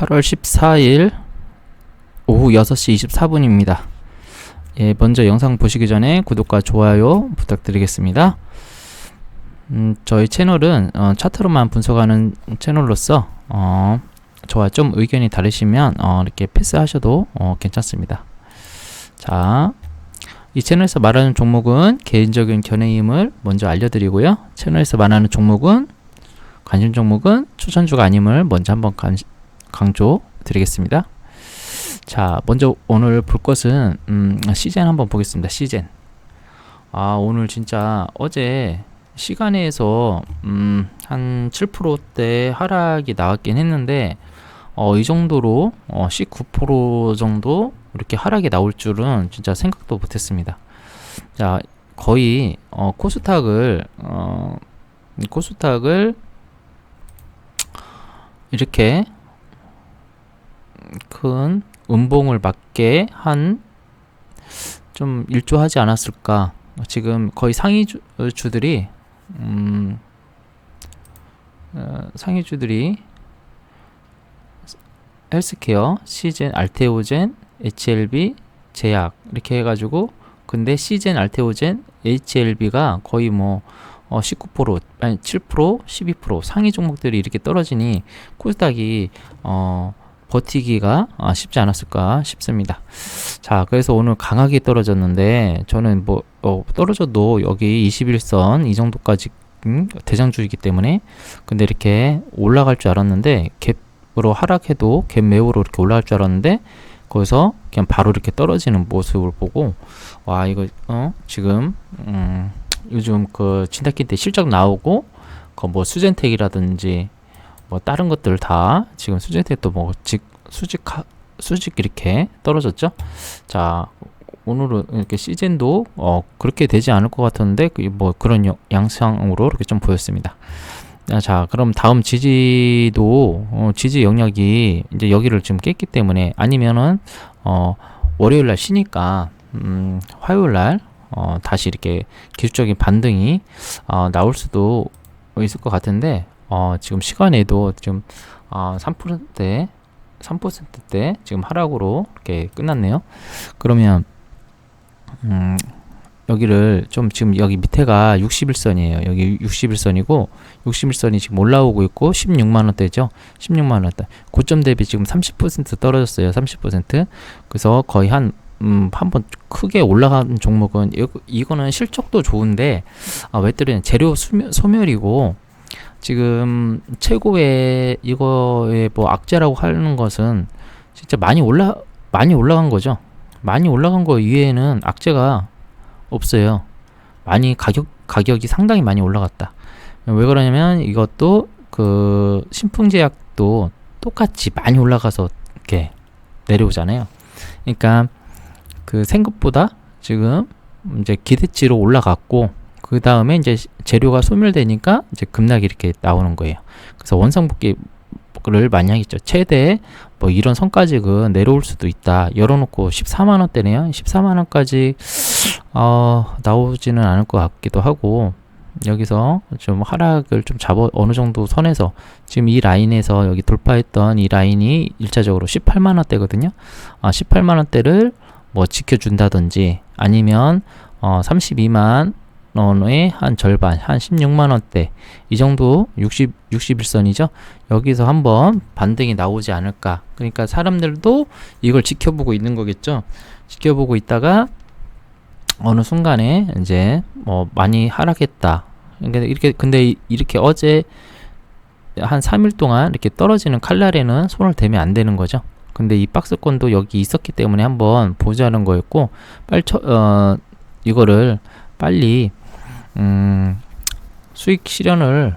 8월 14일 오후 6시 24분입니다. 예, 먼저 영상 보시기 전에 구독과 좋아요 부탁드리겠습니다. 음, 저희 채널은 어, 차트로만 분석하는 채널로서 어, 저와 좀 의견이 다르시면 어, 이렇게 패스하셔도 어, 괜찮습니다. 자, 이 채널에서 말하는 종목은 개인적인 견해임을 먼저 알려드리고요. 채널에서 말하는 종목은 관심 종목은 추천주가 아님을 먼저 한번 간, 강조 드리겠습니다. 자, 먼저 오늘 볼 것은 음, 시젠 한번 보겠습니다. 시젠. 아, 오늘 진짜 어제 시간에서 음, 한 7%대 하락이 나왔긴 했는데 어, 이 정도로 어, 19% 정도 이렇게 하락이 나올 줄은 진짜 생각도 못했습니다. 자, 거의 어, 코스닥을 어, 코스닥을 이렇게 큰 음봉을 맞게 한 좀 일조하지 않았을까. 지금 거의 상위주, 주들이 음, 어, 상위주들이 헬스케어, 시젠, 알테오젠, HLB, 제약 이렇게 해가지고 근데 시젠, 알테오젠, HLB가 거의 뭐 어, 19% 아니 7% 12% 상위 종목들이 이렇게 떨어지니 코스닥이 어 버티기가 아, 쉽지 않았을까 싶습니다. 자, 그래서 오늘 강하게 떨어졌는데 저는 뭐 어, 떨어져도 여기 21선 이 정도까지 음, 대장주이기 때문에 근데 이렇게 올라갈 줄 알았는데 갭으로 하락해도 갭 매우로 이렇게 올라갈 줄 알았는데 거기서 그냥 바로 이렇게 떨어지는 모습을 보고 와 이거 어 지금 음, 요즘 그 진타키 때 실적 나오고 그 뭐 수젠텍이라든지 뭐 다른 것들 다 지금 수직도 뭐 직 수직 수직 이렇게 떨어졌죠. 자 오늘은 이렇게 시즌도 어 그렇게 되지 않을 것 같았는데 그뭐 그런 양상으로 이렇게 좀 보였습니다. 자 그럼 다음 지지도 어, 지지 영역이 이제 여기를 지금 깼기 때문에 아니면은 어 월요일 날 쉬니까 음 화요일 날 어, 다시 이렇게 기술적인 반등이 어, 나올 수도 있을 것 같은데 어, 지금 시간에도 지금 어, 3%대 3%대 지금 하락으로 이렇게 끝났네요. 그러면 음, 여기를 좀 지금 여기 밑에가 61선이에요. 여기 61선이고 61선이 지금 올라오고 있고 16만 원대죠. 16만 원대. 고점 대비 지금 30% 떨어졌어요. 30%. 그래서 거의 한 음, 한번 크게 올라간 종목은 이거는 실적도 좋은데 아, 왜 때리냐 재료 소멸, 소멸이고 지금 최고의 이거에 뭐 악재라고 하는 것은 진짜 많이 올라 많이 올라간 거죠. 많이 올라간 거 이외에는 악재가 없어요. 많이 가격 가격이 상당히 많이 올라갔다. 왜 그러냐면 이것도 그 신풍제약도 똑같이 많이 올라가서 이렇게 내려오잖아요. 그러니까 그 생각보다 지금 이제 기대치로 올라갔고 그 다음에 이제 재료가 소멸되니까 이제 급락이 이렇게 나오는 거예요. 그래서 원상복귀를 많이 하겠죠. 최대 뭐 이런 선까지는 내려올 수도 있다. 열어놓고 14만 원대네요. 14만 원까지 어, 나오지는 않을 것 같기도 하고 여기서 좀 하락을 좀 잡아 어느 정도 선에서 지금 이 라인에서 여기 돌파했던 이 라인이 일차적으로 18만 원대거든요. 아, 18만 원대를 뭐 지켜준다든지 아니면 어, 32만 원의 한 절반, 한 16만 원대 이 정도 60 61선이죠. 여기서 한번 반등이 나오지 않을까. 그러니까 사람들도 이걸 지켜보고 있는 거겠죠. 지켜보고 있다가 어느 순간에 이제 뭐 많이 하락했다. 그러니까 이렇게 근데 이렇게 어제 한 3일 동안 이렇게 떨어지는 칼날에는 손을 대면 안 되는 거죠. 근데 이 박스권도 여기 있었기 때문에 한번 보자는 거였고 빨리 처, 어 이거를 빨리 음, 수익 실현을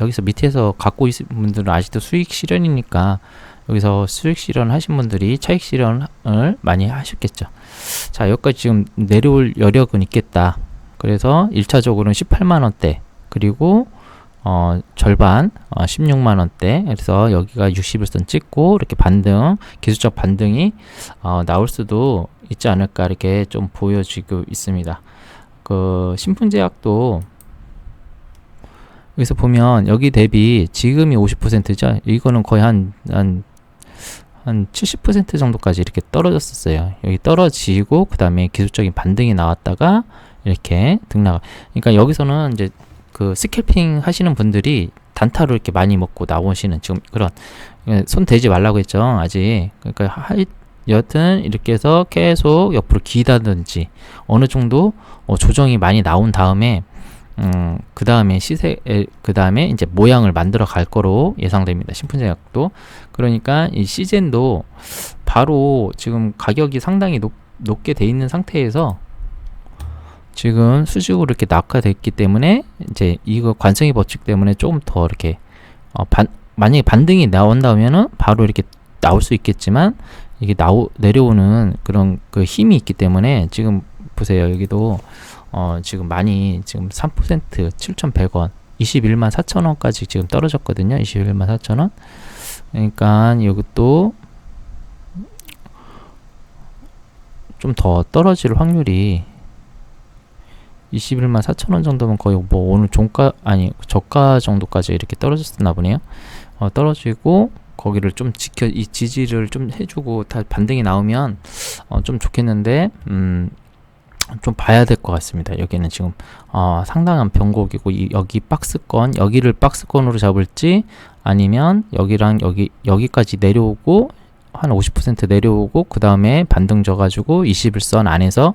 여기서 밑에서 갖고 있는 분들은 아직도 수익 실현이니까 여기서 수익 실현 하신 분들이 차익 실현을 많이 하셨겠죠. 자, 여기까지 지금 내려올 여력은 있겠다. 그래서 1차적으로는 18만원대, 그리고 어, 절반, 어, 16만원대. 그래서 여기가 61선 찍고, 이렇게 반등, 기술적 반등이 어, 나올 수도 있지 않을까, 이렇게 좀 보여지고 있습니다. 그 신풍제약도 여기서 보면 여기 대비 지금이 50%죠. 이거는 거의 한, 한 한 70% 정도까지 이렇게 떨어졌었어요. 여기 떨어지고 그 다음에 기술적인 반등이 나왔다가 이렇게 등락. 그러니까 여기서는 이제 그 스캘핑 하시는 분들이 단타로 이렇게 많이 먹고 나오시는 지금 그런 예, 손 대지 말라고 했죠 아직 그러니까 하, 여튼 이렇게 해서 계속 옆으로 기다든지 어느 정도 어, 조정이 많이 나온 다음에 음, 그 다음에 시세, 그 다음에 이제 모양을 만들어 갈 거로 예상됩니다. 신품제약도. 그러니까 이 시젠도 바로 지금 가격이 상당히 높, 높게 돼 있는 상태에서 지금 수직으로 이렇게 낙하됐기 때문에 이제 이거 관성의 법칙 때문에 조금 더 이렇게 어, 반, 만약에 반등이 나온다면은 바로 이렇게 나올 수 있겠지만 이게 나오 내려오는 그런 그 힘이 있기 때문에 지금 보세요 여기도 어, 지금 많이 지금 3% 7,100원 21만 4천원까지 지금 떨어졌거든요. 21만 4천원. 그러니까 이것도 좀 더 떨어질 확률이 21만 4천원 정도면 거의 뭐 오늘 종가 아니 저가 정도까지 이렇게 떨어졌나 보네요. 어, 떨어지고 거기를 좀 지켜 이 지지를 좀 해주고 다 반등이 나오면 어, 좀 좋겠는데 음, 좀 봐야 될 것 같습니다. 여기는 지금 어, 상당한 변곡이고 이, 여기 박스권 여기를 박스권으로 잡을지 아니면 여기랑 여기 여기까지 내려오고 한 50% 내려오고 그 다음에 반등 져가지고 21선 안에서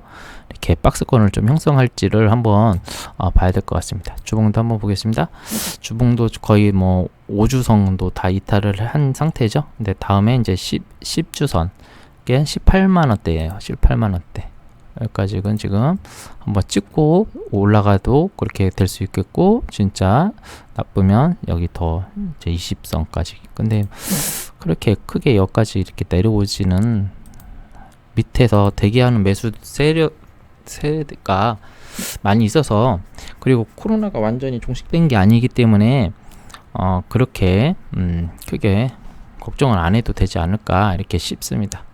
이렇게 박스권을 좀 형성할지를 한번 어, 봐야 될 것 같습니다. 주봉도 한번 보겠습니다. 주봉도 거의 뭐 5주선도 다 이탈을 한 상태죠. 근데 다음에 이제 10, 10주선 게 18만 원대예요. 18만 원대. 여기까지는 지금 한번 찍고 올라가도 그렇게 될 수 있겠고 진짜 나쁘면 여기 더 이제 20선까지 근데 그렇게 크게 여기까지 이렇게 내려오지는 밑에서 대기하는 매수 세력 세가 많이 있어서 그리고 코로나가 완전히 종식된 게 아니기 때문에 어 그렇게 음 크게 걱정을 안 해도 되지 않을까 이렇게 싶습니다.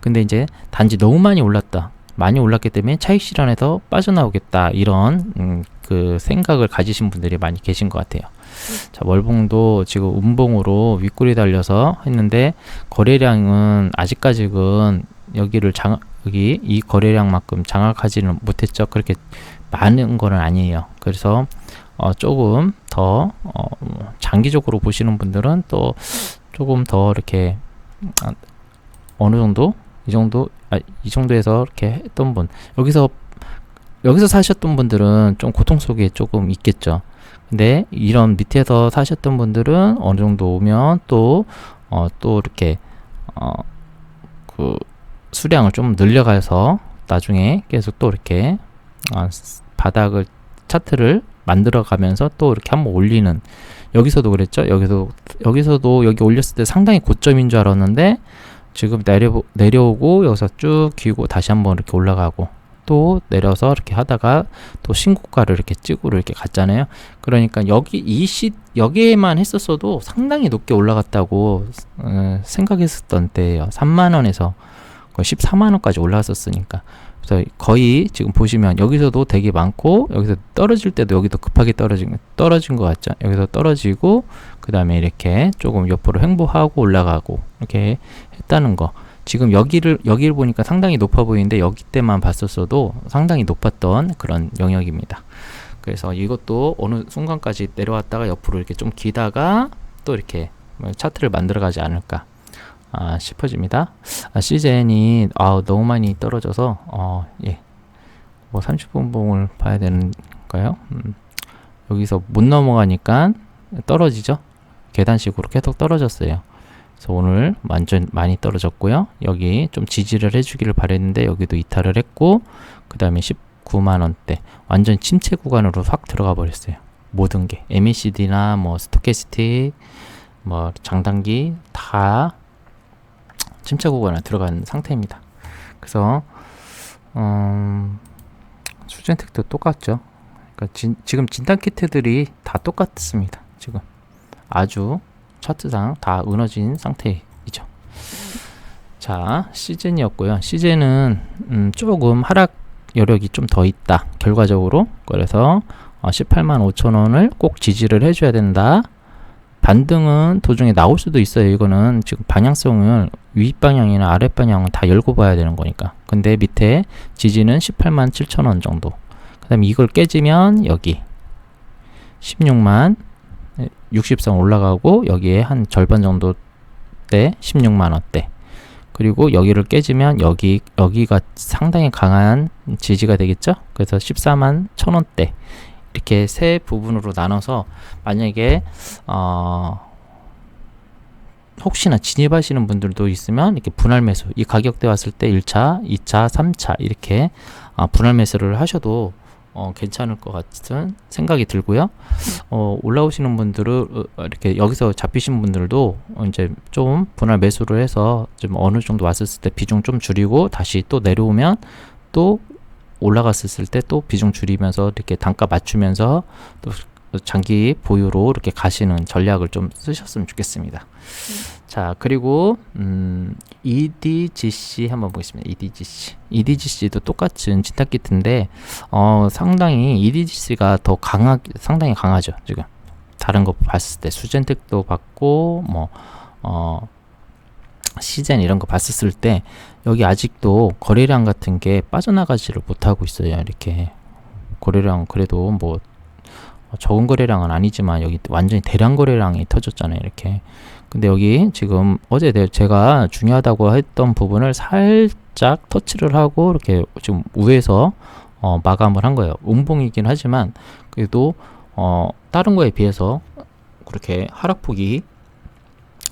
근데 이제 단지 너무 많이 올랐다. 많이 올랐기 때문에 차익 실현에서 빠져나오겠다 이런 음, 그 생각을 가지신 분들이 많이 계신 것 같아요. 자 월봉도 지금 음봉으로 윗골이 달려서 했는데 거래량은 아직까지는 여기를 장 여기 이 거래량만큼 장악하지는 못했죠. 그렇게 많은 거는 아니에요. 그래서 어, 조금 더 어, 장기적으로 보시는 분들은 또 조금 더 이렇게 아, 어느 정도 이 정도 아, 이 정도에서 이렇게 했던 분 여기서 여기서 사셨던 분들은 좀 고통 속에 조금 있겠죠. 근데 이런 밑에서 사셨던 분들은 어느 정도 오면 또, 어, 또 이렇게, 어, 그 수량을 좀 늘려가서 나중에 계속 또 이렇게, 어, 바닥을, 차트를 만들어 가면서 또 이렇게 한번 올리는, 여기서도 그랬죠? 여기서, 여기서도 여기 올렸을 때 상당히 고점인 줄 알았는데, 지금 내려 내려오고 여기서 쭉 기고 다시 한번 이렇게 올라가고 또 내려서 이렇게 하다가 또 신고가를 이렇게 찍고 이렇게 갔잖아요. 그러니까 여기 이시 여기에만 했었어도 상당히 높게 올라갔다고 어, 생각했었던 때예요. 3만 원에서 거의 14만 원까지 올라갔었으니까. 그래서 거의 지금 보시면 여기서도 되게 많고 여기서 떨어질 때도 여기도 급하게 떨어진 떨어진 것 같죠. 여기서 떨어지고 그 다음에 이렇게 조금 옆으로 횡보하고 올라가고 이렇게 했다는 거. 지금 여기를 여기를 보니까 상당히 높아 보이는데 여기 때만 봤었어도 상당히 높았던 그런 영역입니다. 그래서 이것도 어느 순간까지 내려왔다가 옆으로 이렇게 좀 기다가 또 이렇게 차트를 만들어 가지 않을까 아, 싶어집니다. 아, 시젠이 아, 너무 많이 떨어져서 어, 예. 뭐 30분 봉을 봐야 되는가요? 음, 여기서 못 넘어가니까 떨어지죠. 계단식으로 계속 떨어졌어요. 그래서 오늘 완전 많이 떨어졌고요. 여기 좀 지지를 해주기를 바랬는데 여기도 이탈을 했고 그 다음에 19만 원대 완전 침체 구간으로 확 들어가 버렸어요. 모든 게 MECD나 뭐 스토캐스틱 뭐 장단기 다 침체 구간에 들어간 상태입니다. 그래서 음, 수젠텍도 똑같죠. 그러니까 진, 지금 진단 키트들이 다 똑같습니다. 지금 아주 차트상 다 무너진 상태이죠. 자, 시즌이었고요. 시즌은 음, 조금 하락 여력이 좀 더 있다. 결과적으로 그래서 어, 18만 5천 원을 꼭 지지를 해줘야 된다. 반등은 도중에 나올 수도 있어요. 이거는 지금 방향성을 윗방향이나 아랫방향은 다 열고 봐야 되는 거니까. 근데 밑에 지지는 18만 7천 원 정도. 그 다음에 이걸 깨지면 여기 16만 60선 올라가고 여기에 한 절반 정도 때 16만 원대. 그리고 여기를 깨지면 여기 여기가 상당히 강한 지지가 되겠죠. 그래서 14만 천 원대 이렇게 세 부분으로 나눠서 만약에 어 혹시나 진입하시는 분들도 있으면 이렇게 분할 매수 이 가격대 왔을 때 1차, 2차, 3차 이렇게 아, 분할 매수를 하셔도 어, 괜찮을 것 같은 생각이 들고요. 어, 올라오시는 분들은 어, 이렇게 여기서 잡히신 분들도 어, 이제 좀 분할 매수를 해서 좀 어느 정도 왔을 때 비중 좀 줄이고 다시 또 내려오면 또 올라갔을 때 또 비중 줄이면서 이렇게 단가 맞추면서 또 장기 보유로 이렇게 가시는 전략을 좀 쓰셨으면 좋겠습니다. 자, 그리고 음, EDGC 한번 보겠습니다. EDGC. EDGC도 똑같은 진타키트인데 어, 상당히 EDGC가 더 강하 상당히 강하죠. 지금 다른 거 봤을 때 수젠텍도 받고 뭐 어, 시젠 이런 거 봤었을 때 여기 아직도 거래량 같은 게 빠져나가지를 못하고 있어요. 이렇게 거래량 그래도 뭐 적은 거래량은 아니지만 여기 완전히 대량 거래량이 터졌잖아요. 이렇게. 근데 여기 지금 어제 제가 중요하다고 했던 부분을 살짝 터치를 하고 이렇게 지금 위에서 어, 마감을 한 거예요. 운봉이긴 하지만 그래도 어, 다른 거에 비해서 그렇게 하락폭이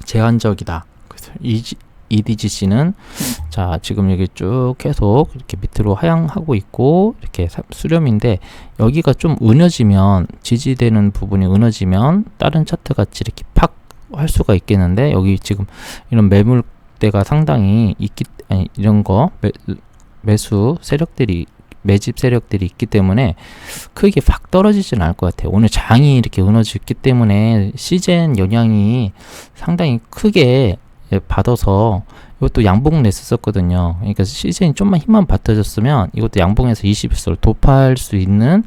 제한적이다. 그래서 이, EDGC는 자 지금 여기 쭉 계속 이렇게 밑으로 하향하고 있고 이렇게 수렴인데 여기가 좀 은어지면 지지되는 부분이 은어지면 다른 차트 같이 이렇게 팍 할 수가 있겠는데 여기 지금 이런 매물대가 상당히 있기 아니 이런 거 매, 매수 세력들이 매집 세력들이 있기 때문에 크게 확 떨어지진 않을 것 같아요. 오늘 장이 이렇게 은어졌기 때문에 시젠 영향이 상당히 크게 예, 받아서 이것도 양봉 냈었거든요. 그러니까 시즌이 좀만 힘만 받쳐줬으면 이것도 양봉에서 21선을 도파할 수 있는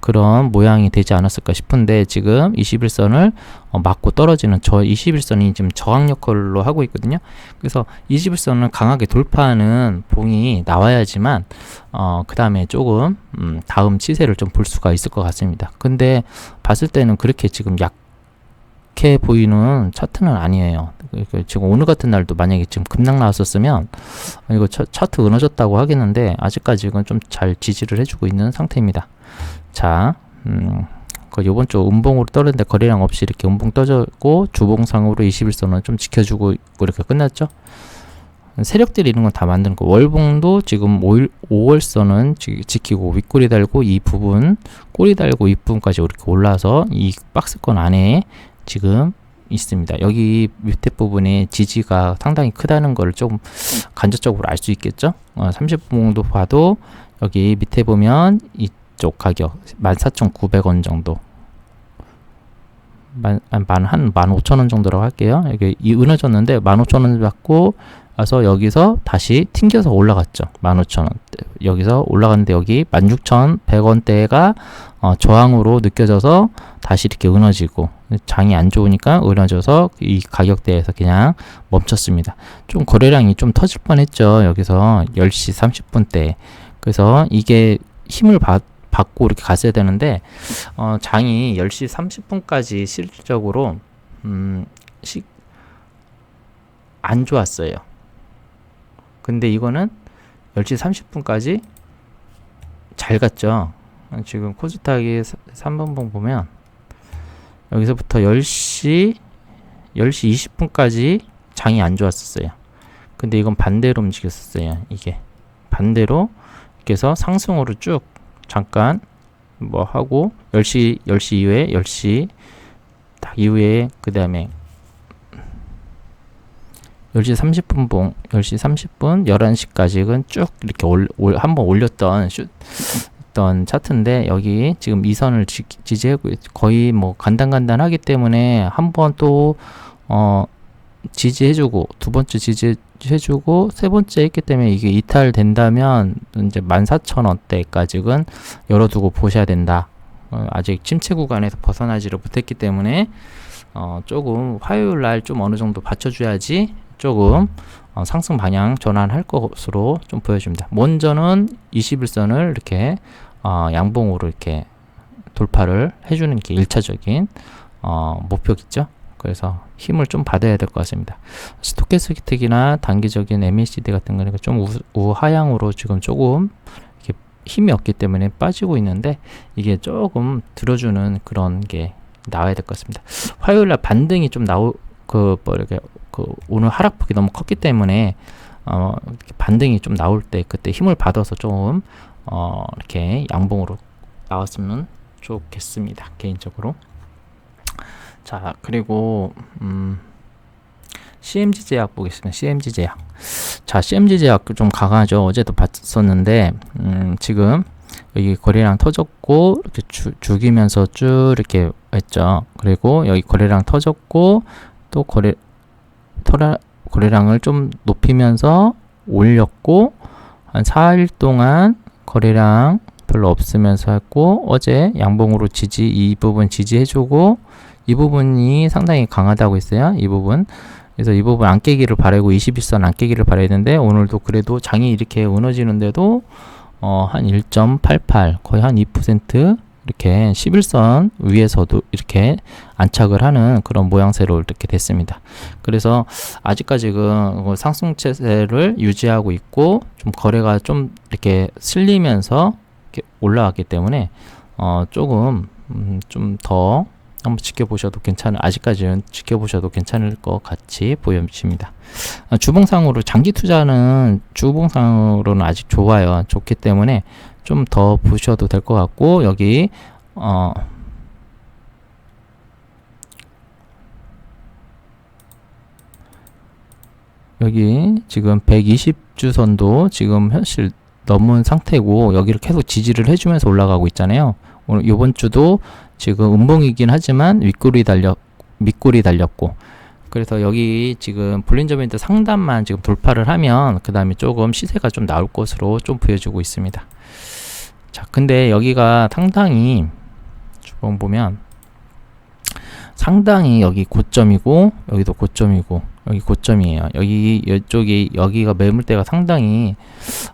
그런 모양이 되지 않았을까 싶은데 지금 21선을 어, 맞고 떨어지는 저 21선이 지금 저항 역할로 하고 있거든요. 그래서 21선을 강하게 돌파하는 봉이 나와야지만 어, 그 다음에 조금 음, 다음 치세를 좀 볼 수가 있을 것 같습니다. 근데 봤을 때는 그렇게 지금 약 좋게 보이는 차트는 아니에요. 그러니까 지금 오늘 같은 날도 만약에 지금 급락 나왔었으면 이거 차, 차트 무너졌다고 하겠는데 아직까지 이건 좀 잘 지지를 해주고 있는 상태입니다. 자, 음, 그 요번 주 음봉으로 떨어졌는데 거래량 없이 이렇게 음봉 떠졌고 주봉상으로 21선은 좀 지켜주고 이렇게 끝났죠. 세력들이 이런 건 다 만드는 거. 월봉도 지금 5일, 5월선은 지, 키고 윗꼬리 달고 이 부분, 꼬리 달고 이 부분까지 이렇게 올라서 이 박스권 안에 지금 있습니다. 여기 밑에 부분에 지지가 상당히 크다는 걸 좀 간접적으로 알 수 있겠죠? 어, 30분도 봐도 여기 밑에 보면 이쪽 가격 14,900원 정도 만, 한 15,000원 정도라고 할게요. 여기 이 은어졌는데 15,000원 받고 와서 여기서 다시 튕겨서 올라갔죠. 15,000원대. 여기서 올라갔는데 여기 16,100원대가 어, 저항으로 느껴져서 다시 이렇게 은어지고 장이 안 좋으니까 은어져서 이 가격대에서 그냥 멈췄습니다. 좀 거래량이 좀 터질 뻔했죠. 여기서 10시 30분대. 그래서 이게 힘을 받 받고 이렇게 갔어야 되는데 어, 장이 10시 30분까지 실질적으로 음, 시, 안 좋았어요. 근데 이거는 10시 30분까지 잘 갔죠. 지금 코스닥이 3번봉 보면 여기서부터 10시 10시 20분까지 장이 안 좋았었어요. 근데 이건 반대로 움직였었어요. 이게 반대로 그래서 상승으로 쭉 잠깐 뭐 하고 10시 10시 이후에 10시 딱 이후에 그다음에 10시 30분 봉 10시 30분 11시까지는 쭉 이렇게 올, 올 한번 올렸던 슛 있던 차트인데 여기 지금 이 선을 지, 지지하고 거의 뭐 간단간단하기 때문에 한 번 또 어, 지지해주고 두 번째 지지해주고 세 번째 했기 때문에 이게 이탈된다면 이제 14,000원대까지는 열어두고 보셔야 된다. 어, 아직 침체 구간에서 벗어나지를 못했기 때문에 어, 조금 화요일 날 좀 어느 정도 받쳐줘야지 조금 어, 상승 방향 전환할 것으로 좀 보여집니다. 먼저는 21선을 이렇게 어, 양봉으로 이렇게 돌파를 해주는 게 1차적인 어, 목표겠죠. 그래서 힘을 좀 받아야 될 것 같습니다. 스토캐스틱이나 단기적인 MACD 같은 거는 좀 우, 우하향으로 지금 조금 힘이 없기 때문에 빠지고 있는데 이게 조금 들어주는 그런 게 나와야 될 것 같습니다. 화요일 날 반등이 좀 나오 그 뭐 이렇게 그 오늘 하락폭이 너무 컸기 때문에 어 반등이 좀 나올 때 그때 힘을 받아서 좀 어 이렇게 양봉으로 나왔으면 좋겠습니다. 개인적으로. 자, 그리고 음 CMG 제약 보겠습니다. CMG 제약. 자, CMG 제약 좀 강하죠. 어제도 봤었는데 음 지금 여기 거래량 터졌고 이렇게 주, 죽이면서 쭉 이렇게 했죠. 그리고 여기 거래량 터졌고 또 거래 터라, 거래량을 좀 높이면서 올렸고 한 4일 동안 거래량 별로 없으면서 했고 어제 양봉으로 지지 이 부분 지지해주고 이 부분이 상당히 강하다고 했어요. 이 부분 그래서 이 부분 안 깨기를 바라고 21선 안 깨기를 바라야 되는데 오늘도 그래도 장이 이렇게 무너지는데도 어, 한 1.88 거의 한 2% 이렇게 11선 위에서도 이렇게 안착을 하는 그런 모양새로 이렇게 됐습니다. 그래서 아직까지는 그 상승세를 유지하고 있고 좀 거래가 좀 이렇게 슬리면서 이렇게 올라왔기 때문에 어 조금 음 좀더 한번 지켜보셔도 괜찮은 아직까지는 지켜보셔도 괜찮을 것 같이 보여집니다. 어, 주봉상으로 장기 투자는 주봉상으로는 아직 좋아요. 좋기 때문에 좀 더 보셔도 될 것 같고 여기 어 여기 지금 120 주선도 지금 현실 넘은 상태고 여기를 계속 지지를 해주면서 올라가고 있잖아요. 오늘 이번 주도 지금 음봉이긴 하지만 윗골이 달려 밑골이 달렸고 그래서 여기 지금 볼린저 밴드 상단만 지금 돌파를 하면 그 다음에 조금 시세가 좀 나올 것으로 좀 보여주고 있습니다. 자, 근데 여기가 상당히 주봉 보면 상당히 여기 고점이고 여기도 고점이고 여기 고점이에요. 여기 이쪽이 여기가 매물대가 상당히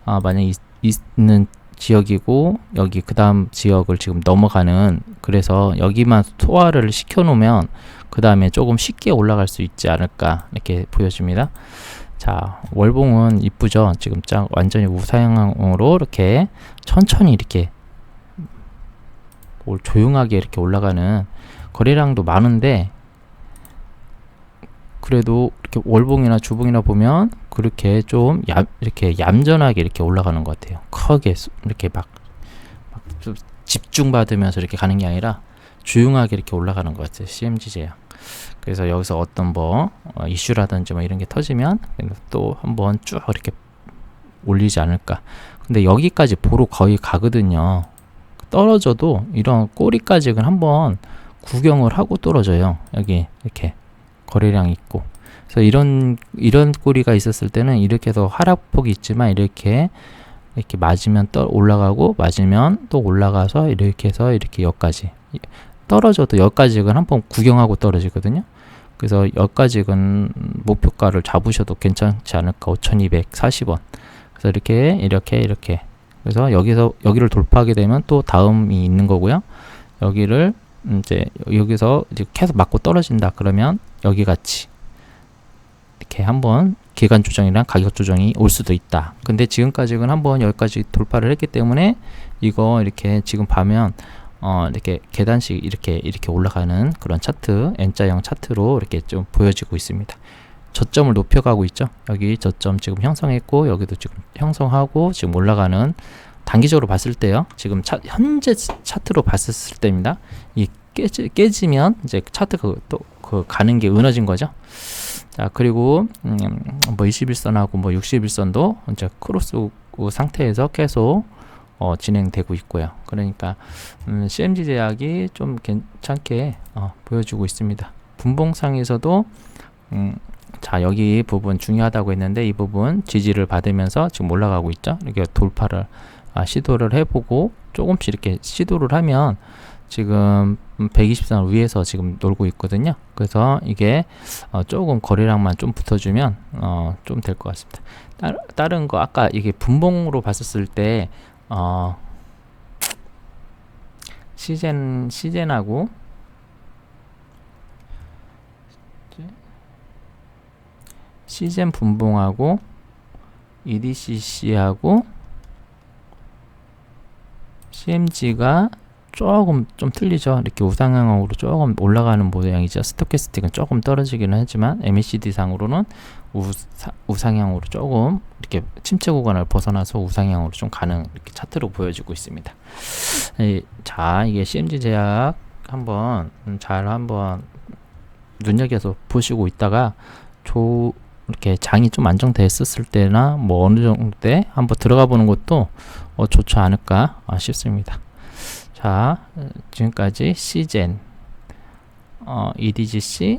아, 만약 있, 있는 지역이고 여기 그 다음 지역을 지금 넘어가는 그래서 여기만 소화를 시켜 놓으면 그 다음에 조금 쉽게 올라갈 수 있지 않을까 이렇게 보여집니다. 자 월봉은 이쁘죠 지금 짱 완전히 우상향으로 이렇게 천천히 이렇게 조용하게 이렇게 올라가는 거래량도 많은데 그래도 이렇게 월봉이나 주봉이나 보면 그렇게 좀 얌, 이렇게 얌전하게 이렇게 올라가는 것 같아요. 크게 이렇게 막, 막좀 집중받으면서 이렇게 가는 게 아니라 조용하게 이렇게 올라가는 것 같아요. CMG 제약. 그래서 여기서 어떤 뭐 어, 이슈라든지 뭐 이런 게 터지면 또 한번 쭉 이렇게 올리지 않을까. 근데 여기까지 보러 거의 가거든요. 떨어져도 이런 꼬리까지는 한번 구경을 하고 떨어져요. 여기 이렇게 거래량 있고 그래서 이런 이런 꼬리가 있었을 때는 이렇게 해서 하락폭이 있지만 이렇게 이렇게 맞으면 떠 올라가고 맞으면 또 올라가서 이렇게 해서 이렇게 여기까지 떨어져도 여기까지는 한번 구경하고 떨어지거든요. 그래서 여기까지는 목표가를 잡으셔도 괜찮지 않을까 5,240원. 그래서 이렇게 이렇게 이렇게 그래서 여기서 여기를 돌파하게 되면 또 다음이 있는 거고요. 여기를 이제 여기서 이제 계속 맞고 떨어진다 그러면 여기 같이 이렇게 한번 기간 조정이랑 가격 조정이 올 수도 있다. 근데 지금까지는 한번 여기까지 돌파를 했기 때문에 이거 이렇게 지금 보면 어 이렇게 계단식 이렇게 이렇게 올라가는 그런 차트 N자형 차트로 이렇게 좀 보여지고 있습니다. 저점을 높여가고 있죠. 여기 저점 지금 형성했고 여기도 지금 형성하고 지금 올라가는 단기적으로 봤을 때요. 지금 차, 현재 차트로 봤을 때입니다. 이 깨지, 깨지면 이제 차트 그또 그 가는 게 은어진 거죠. 자 그리고 음, 뭐 21선하고 뭐 61선도 이제 크로스 상태에서 계속 어, 진행되고 있고요. 그러니까 음, CMG 제약이 좀 괜찮게 어, 보여주고 있습니다. 분봉상에서도 음, 자 여기 부분 중요하다고 했는데 이 부분 지지를 받으면서 지금 올라가고 있죠. 이렇게 돌파를 아, 시도를 해보고 조금씩 이렇게 시도를 하면 지금 120선 위에서 지금 놀고 있거든요. 그래서 이게 어, 조금 거래량만 좀 붙어주면 어, 좀 될 것 같습니다. 따, 다른 거 아까 이게 분봉으로 봤었을 때 어, 시젠 시젠하고. 시젠 분봉하고 EDCC하고 CMG가 조금 좀 틀리죠. 이렇게 우상향으로 조금 올라가는 모양이죠. 스토캐스틱은 조금 떨어지기는 하지만 MACD 상으로는 우사, 우상향으로 조금 이렇게 침체 구간을 벗어나서 우상향으로 좀 가는 이렇게 차트로 보여지고 있습니다. 이, 자, 이게 CMG 제약 한번 음, 잘 한번 눈여겨서 보시고 있다가 조 이렇게 장이 좀 안정됐었을 때나 뭐 어느 정도 때 한번 들어가 보는 것도 어, 좋지 않을까 아, 싶습니다. 자, 어, 지금까지 시젠, 어, EDGC,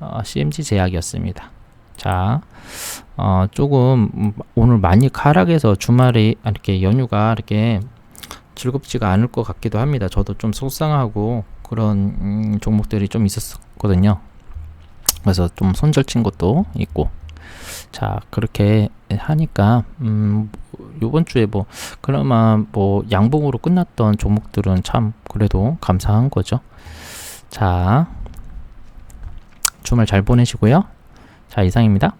어, CMG 제약이었습니다. 자, 어, 조금 음, 오늘 많이 하락해서 주말에 이렇게 연휴가 이렇게 즐겁지가 않을 것 같기도 합니다. 저도 좀 속상하고 그런 음, 종목들이 좀 있었거든요. 그래서 좀 손절친 것도 있고 자 그렇게 하니까 음 요번 주에 뭐 그나마 뭐 양봉으로 끝났던 종목들은 참 그래도 감사한 거죠. 자 주말 잘 보내시고요. 자 이상입니다